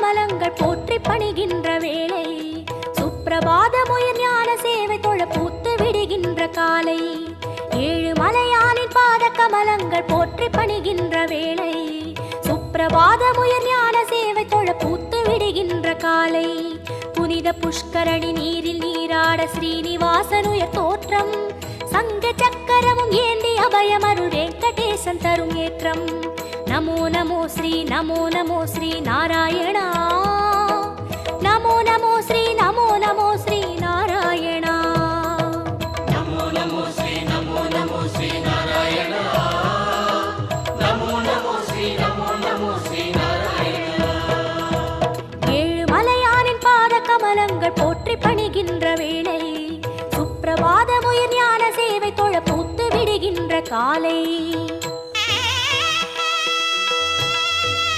கமலங்கள் போற்றி பணிகின்ற வேளை. சுப்பிரபாத முயர் ஞான சேவை தொழ பூத்து விடுகின்ற காலை. ஏழு மலையானின் பாத கமலங்கள் போற்றி பணிகின்ற வேளை. சுப்பிரபாத முயர் ஞான சேவை தொழ பூத்து விடுகின்ற காலை. புனித புஷ்கரணி நீரில் நீராட ஸ்ரீனிவாசனுய தோற்றம். சங்க சக்கரமும் ஏந்தி அபயமருள் வெங்கடேசன் தரும் ஏற்றம். நமோ நமோ ஸ்ரீ நமோ நமோ ஸ்ரீ நாராயணா. நமோ நமோ ஸ்ரீ நமோ நமோ ஸ்ரீ நாராயணா. ஏழு மலையானின் பாத கமலங்கள் போற்றி பணிகின்ற வேளை சுப்பிரபாத முயர் ஞான சேவை தொழ பூத்து விடுகின்ற காலை.